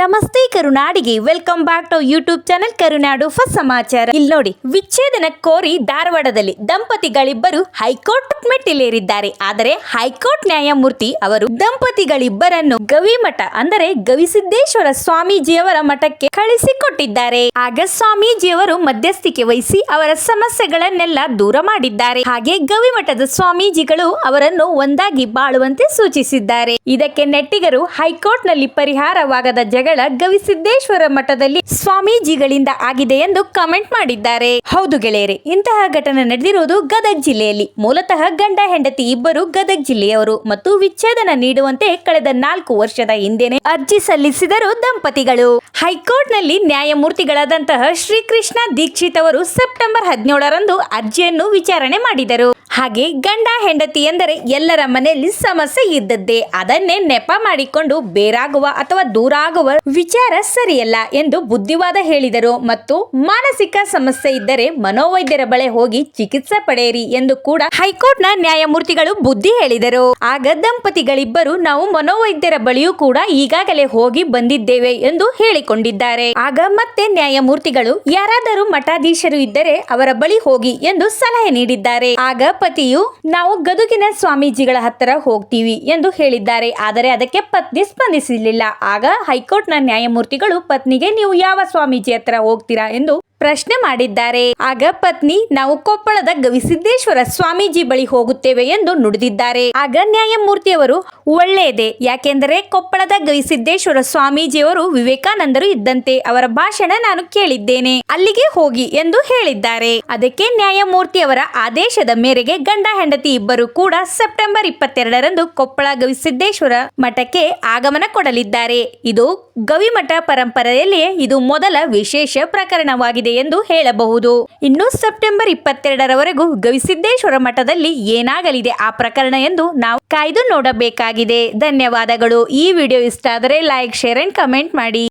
ನಮಸ್ತೆ ಕರುನಾಡಿಗೆ. Welcome back to YouTube channel Karunadu first ಸಮಾಚಾರ. ಇಲ್ಲಿ ನೋಡಿ, ವಿಚ್ಛೇದನ ಕೋರಿ ಧಾರವಾಡದಲ್ಲಿ ದಂಪತಿಗಳಿಬ್ಬರು ಹೈಕೋರ್ಟ್ ಮೆಟ್ಟಿಲೇರಿದ್ದಾರೆ. ಆದರೆ ಹೈಕೋರ್ಟ್ ನ್ಯಾಯಮೂರ್ತಿ ಅವರು ದಂಪತಿಗಳಿಬ್ಬರನ್ನು ಗವಿಮಠ ಅಂದರೆ ಗವಿಸಿದ್ದೇಶ್ವರ ಸ್ವಾಮೀಜಿಯವರ ಮಠಕ್ಕೆ ಕಳಿಸಿಕೊಟ್ಟಿದ್ದಾರೆ. ಆಗ ಸ್ವಾಮೀಜಿಯವರು ಮಧ್ಯಸ್ಥಿಕೆ ವಹಿಸಿ ಅವರ ಸಮಸ್ಯೆಗಳನ್ನೆಲ್ಲ ದೂರ ಮಾಡಿದ್ದಾರೆ. ಹಾಗೆ ಗವಿಮಠದ ಸ್ವಾಮೀಜಿಗಳು ಅವರನ್ನು ಒಂದಾಗಿ ಬಾಳುವಂತೆ ಸೂಚಿಸಿದ್ದಾರೆ. ಇದಕ್ಕೆ ನೆಟ್ಟಿಗರು ಹೈಕೋರ್ಟ್ನಲ್ಲಿ ಪರಿಹಾರವಾಗದ ಜಗಳ ಗವಿಸಿದ್ದೇಶ್ವರ ಮಠದಲ್ಲಿ ಸ್ವಾಮೀಜಿಗಳಿಂದ ಆಗಿದೆ ಎಂದು ಕಮೆಂಟ್ ಮಾಡಿದ್ದಾರೆ. ಹೌದು ಗೆಳೆಯರೆ, ಇಂತಹ ಘಟನೆ ನಡೆದಿರುವುದು ಗದಗ್ ಜಿಲ್ಲೆಯಲ್ಲಿ. ಮೂಲತಃ ಗಂಡ, ಹೆಂಡತಿ ಇಬ್ಬರು ಗದಗ್ ಜಿಲ್ಲೆಯವರು ಮತ್ತು ವಿಚ್ಛೇದನ ನೀಡುವಂತೆ ಕಳೆದ ನಾಲ್ಕು ವರ್ಷದ ಹಿಂದೆನೆ ಅರ್ಜಿ ಸಲ್ಲಿಸಿದರು ದಂಪತಿಗಳು. ಹೈಕೋರ್ಟ್ನಲ್ಲಿ ನ್ಯಾಯಮೂರ್ತಿಗಳಾದಂತಹ ಶ್ರೀಕೃಷ್ಣ ದೀಕ್ಷಿತ್ ಅವರು ಸೆಪ್ಟೆಂಬರ್ ಹದಿನೇಳರಂದು ಅರ್ಜಿಯನ್ನು ವಿಚಾರಣೆ ಮಾಡಿದರು. ಹಾಗೆ ಗಂಡ ಹೆಂಡತಿ ಎಂದರೆ ಎಲ್ಲರ ಮನೆಯಲ್ಲಿ ಸಮಸ್ಯೆ ಇದ್ದದ್ದೇ ಅದನ್ನೇ ನೆಪ ಮಾಡಿಕೊಂಡು ಬೇರಾಗುವ ಅಥವಾ ದೂರ ಆಗುವ ವಿಚಾರ ಸರಿಯಲ್ಲ ಎಂದು ಬುದ್ಧಿವಾದ ಹೇಳಿದರು. ಮತ್ತು ಮಾನಸಿಕ ಸಮಸ್ಯೆ ಇದ್ದರೆ ಮನೋವೈದ್ಯರ ಬಳಿ ಹೋಗಿ ಚಿಕಿತ್ಸೆ ಪಡೆಯಿರಿ ಎಂದು ಕೂಡ ಹೈಕೋರ್ಟ್ನ ನ್ಯಾಯಮೂರ್ತಿಗಳು ಬುದ್ಧಿ ಹೇಳಿದರು. ಆಗ ದಂಪತಿಗಳಿಬ್ಬರು ನಾವು ಮನೋವೈದ್ಯರ ಬಳಿಯೂ ಕೂಡ ಈಗಾಗಲೇ ಹೋಗಿ ಬಂದಿದ್ದೇವೆ ಎಂದು ಹೇಳಿಕೊಂಡಿದ್ದಾರೆ. ಆಗ ಮತ್ತೆ ನ್ಯಾಯಮೂರ್ತಿಗಳು ಯಾರಾದರೂ ಮಠಾಧೀಶರು ಇದ್ದರೆ ಅವರ ಬಳಿ ಹೋಗಿ ಎಂದು ಸಲಹೆ ನೀಡಿದ್ದಾರೆ. ಆಗ ಪತಿಯು, ನಾವು ಗದುಗಿನ ಸ್ವಾಮೀಜಿಗಳ ಹತ್ತಿರ ಹೋಗ್ತೀವಿ ಎಂದು ಹೇಳಿದ್ದಾರೆ. ಆದರೆ ಅದಕ್ಕೆ ಪತ್ನಿ ಸ್ಪಂದಿಸಲಿಲ್ಲ. ಆಗ ಹೈಕೋರ್ಟ್ನ ನ್ಯಾಯಮೂರ್ತಿಗಳು, ಪತ್ನಿಗೆ ನೀವು ಯಾವ ಸ್ವಾಮೀಜಿ ಹತ್ರ ಹೋಗ್ತೀರಾ ಎಂದು ಪ್ರಶ್ನೆ ಮಾಡಿದ್ದಾರೆ. ಆಗ ಪತ್ನಿ, ನಾವು ಕೊಪ್ಪಳದ ಗವಿಸಿದ್ದೇಶ್ವರ ಸ್ವಾಮೀಜಿ ಬಳಿ ಹೋಗುತ್ತೇವೆ ಎಂದು ನುಡಿದಿದ್ದಾರೆ. ಆಗ ನ್ಯಾಯಮೂರ್ತಿಯವರು, ಒಳ್ಳೆಯದೇ, ಯಾಕೆಂದರೆ ಕೊಪ್ಪಳದ ಗವಿಸಿದ್ದೇಶ್ವರ ಸ್ವಾಮೀಜಿಯವರು ವಿವೇಕಾನಂದರು ಇದ್ದಂತೆ ಅವರ ಭಾಷಣ ನಾನು ಕೇಳಿದ್ದೇನೆ. ಅಲ್ಲಿಗೆ ಹೋಗಿ ಎಂದು ಹೇಳಿದ್ದಾರೆ. ಅದಕ್ಕೆ ನ್ಯಾಯಮೂರ್ತಿಯವರ ಆದೇಶದ ಮೇರೆಗೆ ಗಂಡ ಹೆಂಡತಿ ಇಬ್ಬರು ಕೂಡ ಸೆಪ್ಟೆಂಬರ್ ಇಪ್ಪತ್ತೆರಡರಂದು ಕೊಪ್ಪಳ ಗವಿಸಿದ್ದೇಶ್ವರ ಮಠಕ್ಕೆ ಆಗಮನ ಕೊಡಲಿದ್ದಾರೆ. ಇದು ಗವಿಮಠ ಪರಂಪರೆಯಲ್ಲಿ ಇದು ಮೊದಲ ವಿಶೇಷ ಪ್ರಕರಣವಾಗಿದೆ ಎಂದು ಹೇಳಬಹುದು. ಇನ್ನು ಸೆಪ್ಟೆಂಬರ್ ಇಪ್ಪತ್ತೆರಡರವರೆಗೂ ಗವಿಸಿದ್ದೇಶ್ವರ ಮಠದಲ್ಲಿ ಏನಾಗಲಿದೆ ಆ ಪ್ರಕರಣ ಎಂದು ನಾವು ಕಾಯ್ದು ನೋಡಬೇಕಾಗಿದೆ. ಧನ್ಯವಾದಗಳು. ಈ ವಿಡಿಯೋ ಇಷ್ಟ ಆದರೆ ಲೈಕ್, ಶೇರ್ ಅಂಡ್ ಕಮೆಂಟ್ ಮಾಡಿ.